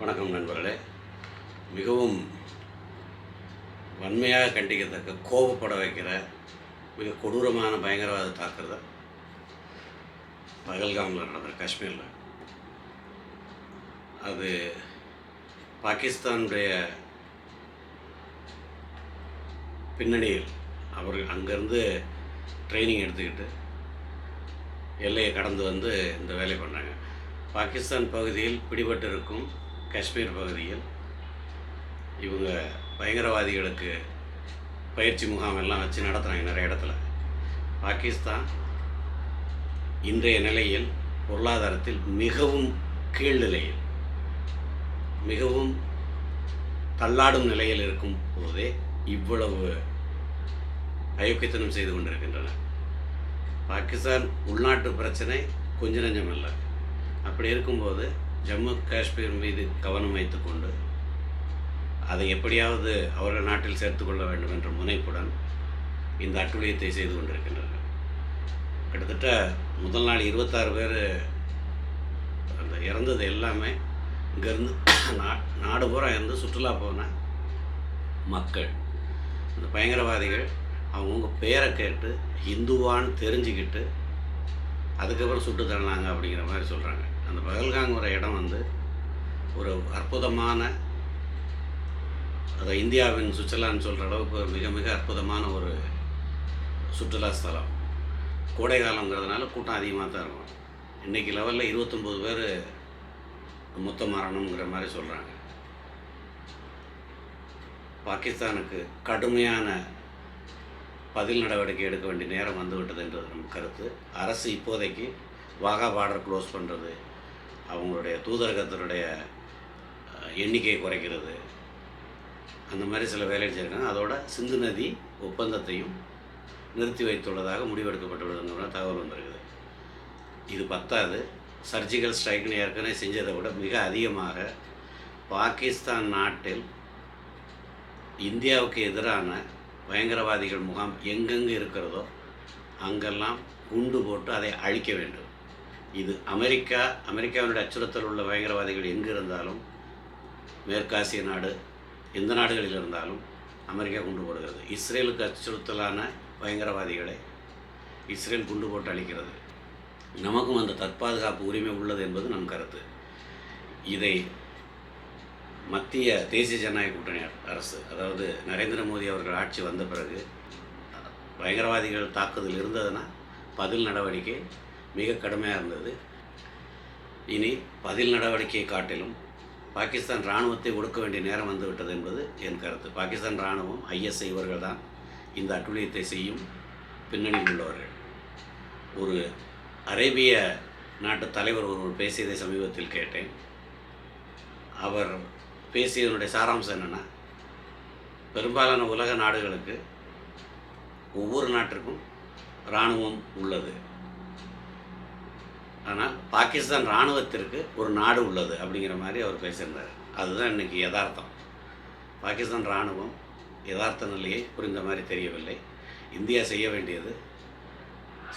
வணக்கம் நண்பர்களே. மிகவும் வன்மையாக கண்டிக்கத்தக்க கோபப்பட வைக்கிற மிக கொடூரமான பயங்கரவாத தாக்குதல் பகல்காமில் நடந்த காஷ்மீரில். அது பாகிஸ்தானுடைய பின்னணியில் அவர்கள் அங்கேருந்து ட்ரைனிங் எடுத்துக்கிட்டு எல்லையை கடந்து வந்து இந்த வேலையை பண்ணாங்க. பாகிஸ்தான் பகுதியில் பிடிபட்டு இருக்கும் காஷ்மீர் பகுதியில் இவங்க பயங்கரவாதிகளுக்கு பயிற்சி முகாம் எல்லாம் வச்சு நடத்துகிறாங்க நிறைய இடத்துல. பாகிஸ்தான் இன்றைய நிலையில் பொருளாதாரத்தில் மிகவும் கீழ்நிலையில் மிகவும் தள்ளாடும் நிலையில் இருக்கும் போதே இவ்வளவு அயோக்கியத்தனம் செய்து கொண்டிருக்கின்றன. பாகிஸ்தான் உள்நாட்டு பிரச்சனை கொஞ்ச நஞ்சம் இல்லை அப்படி இருக்கும்போது ஜம்மு காஷ்மீர் மீது கவனம் வைத்துக்கொண்டு அதை எப்படியாவது அவர்கள் நாட்டில் சேர்த்துக்கொள்ள வேண்டும் என்ற முனைப்புடன் இந்த அட்டுழியத்தை செய்து கொண்டிருக்கின்றனர் கிட்டத்தட்ட முதல் நாள் இருபத்தாறு பேர் அந்த இறந்தது எல்லாமே இங்கேருந்து நா நாடு பூரா இருந்து சுற்றுலா போன மக்கள். இந்த பயங்கரவாதிகள் அவங்கவுங்க பேரை கேட்டு இந்துவான்னு தெரிஞ்சுக்கிட்டு அதுக்கப்புறம் சுட்டு தள்ளினாங்க அப்படிங்கிற மாதிரி சொல்கிறாங்க அந்த பகல்காங்கிற இடம் வந்து ஒரு அற்புதமான அதை இந்தியாவின் சுவிட்சர்லாந்து சொல்கிற அளவுக்கு ஒரு மிக மிக அற்புதமான ஒரு சுற்றுலா ஸ்தலம். கோடை காலங்கிறதுனால கூட்டம் அதிகமாக தான் இருக்கும். இன்றைக்கி லெவலில் இருபத்தொம்போது பேர் மொத்த மரணம்ங்கிற மாதிரி சொல்கிறாங்க பாகிஸ்தானுக்கு கடுமையான பதில் நடவடிக்கை எடுக்க வேண்டிய நேரம் வந்துவிட்டது என்றது நம்ம கருத்து. அரசு இப்போதைக்கு வாகா பார்டர் க்ளோஸ் பண்ணுறது அவங்களுடைய தூதரகத்தினுடைய எண்ணிக்கையை குறைக்கிறது. அந்த மாதிரி சில வேலைகள் செய்கிறாங்க அதோட சிந்து நதி ஒப்பந்தத்தையும் நிறுத்தி வைத்துள்ளதாக முடிவெடுக்கப்பட்டுள்ளதுங்கிற தகவல் வந்திருக்குது. இது பத்தாது. சர்ஜிக்கல் ஸ்ட்ரைக்னு ஏற்கனவே செஞ்சதை விட மிக அதிகமாக பாகிஸ்தான் நாட்டில் இந்தியாவுக்கு எதிரான பயங்கரவாதிகள் முகாம் எங்கெங்கே இருக்கிறதோ அங்கெல்லாம் குண்டு போட்டு அதை அழிக்க வேண்டும். இது அமெரிக்கா அமெரிக்காவினுடைய அச்சுறுத்தல் உள்ள பயங்கரவாதிகள் எங்கு இருந்தாலும் மேற்காசிய நாடு எந்த நாடுகளில் இருந்தாலும் அமெரிக்கா குண்டு போடுகிறது. இஸ்ரேலுக்கு அச்சுறுத்தலான பயங்கரவாதிகளை இஸ்ரேல் குண்டு போட்டு அளிக்கிறது நமக்கும் அந்த தற்பாதுகாப்பு உரிமை உள்ளது என்பது நம் கருத்து. இதை மத்திய தேசிய ஜனநாயக கூட்டணி அரசு அதாவது நரேந்திர மோடி அவர்கள் ஆட்சி வந்த பிறகு பயங்கரவாதிகள் தாக்குதல் இருந்ததுன்னா பதில் நடவடிக்கை மிக கடுமையாக இருந்தது. இனி பதில் நடவடிக்கையை காட்டிலும் பாகிஸ்தான் இராணுவத்தை ஒடுக்க வேண்டிய நேரம் வந்துவிட்டது என்பது என் கருத்து. பாகிஸ்தான் இராணுவம் ஐஎஸ் இவர்கள் தான் இந்த அட்டுழியத்தை செய்யும் பின்னணியில் உள்ளவர்கள். ஒரு அரேபிய நாட்டு தலைவர் ஒருவர் பேசியதை சமீபத்தில் கேட்டேன். அவர் பேசியதனுடைய சாராம்சம் என்னென்னா பெரும்பாலான உலக நாடுகளுக்கு ஒவ்வொரு நாட்டிற்கும் இராணுவம் உள்ளது. ஆனால் பாகிஸ்தான் இராணுவத்திற்கு ஒரு நாடு உள்ளது அப்படிங்கிற மாதிரி அவர் பேசியிருந்தார். அதுதான் இன்னைக்கு யதார்த்தம். பாகிஸ்தான் இராணுவம் யதார்த்த நிலையை புரிந்த மாதிரி தெரியவில்லை. இந்தியா செய்ய வேண்டியது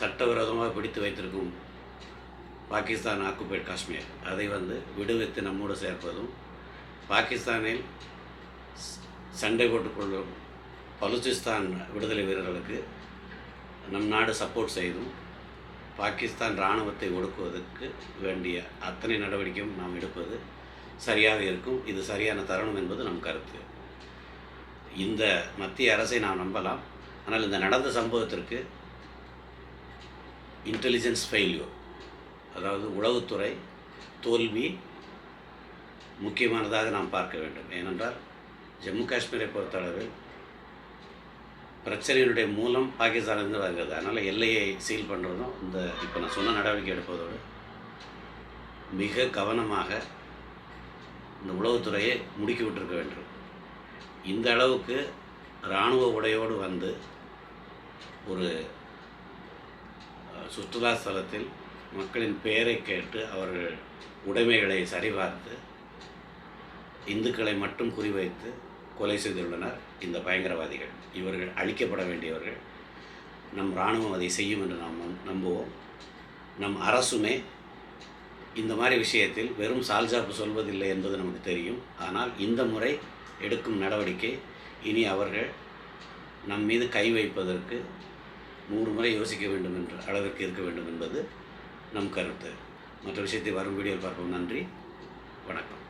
சட்டவிரோதமாக பிடித்து வைத்திருக்கும் பாகிஸ்தான் ஆக்குபைட் காஷ்மீர். அதை வந்து விடுவித்து நம்மோடு சேர்ப்பதும் பாகிஸ்தானில் சண்டை போட்டுக்கொள்ளும் பலுச்சிஸ்தான் விடுதலை வீரர்களுக்கு நம் நாடு சப்போர்ட் செய்தும் பாகிஸ்தான் இராணுவத்தை ஒடுக்குவதற்கு வேண்டிய அத்தனை நடவடிக்கையும் நாம் எடுப்பது சரியாக இருக்கும். இது சரியான தருணம் என்பது நம் கருத்து. இந்த மத்திய அரசை நாம் நம்பலாம். ஆனால் இந்த நடந்த சம்பவத்திற்கு இன்டெலிஜென்ஸ் ஃபெயில்யூர் அதாவது உளவுத்துறை தோல்வி முக்கியமானதாக நாம் பார்க்க வேண்டும். ஏனென்றால் ஜம்மு காஷ்மீரை பொறுத்தளவில் பிரச்சனையினுடைய மூலம் பாகிஸ்தானிலிருந்து வருகிறது. அதனால் எல்லையை சீல் பண்ணுறதும் இந்த இப்போ நான் சொன்ன நடவடிக்கை எடுப்பதோடு மிக கவனமாக இந்த உளவுத்துறையை முடுக்கி விட்டுருக்க வேண்டும். இந்த அளவுக்கு இராணுவ உடையோடு வந்து ஒரு சுற்றுலா ஸ்தலத்தில் மக்களின் பெயரை கேட்டு அவர்கள் உடைமைகளை சரிபார்த்து இந்துக்களை மட்டும் குறிவைத்து கொலை செய்துள்ளனர் இந்த பயங்கரவாதிகள். இவர்கள் அழிக்கப்பட வேண்டியவர்கள். நம் இராணுவம் அதை செய்யும் என்று நாம் நம்புவோம். நம் அரசுமே இந்த மாதிரி விஷயத்தில் வெறும் சால்ஜாப்பு சொல்வதில்லை என்பது நமக்கு தெரியும். ஆனால் இந்த முறை எடுக்கும் நடவடிக்கை இனி அவர்கள் நம் மீது கை வைப்பதற்கு நூறு முறை யோசிக்க வேண்டும் என்ற அளவிற்கு இருக்க வேண்டும் என்பது நம் கருத்து. மற்ற விஷயத்தை வரும் வீடியோ பார்ப்போம். நன்றி. வணக்கம்.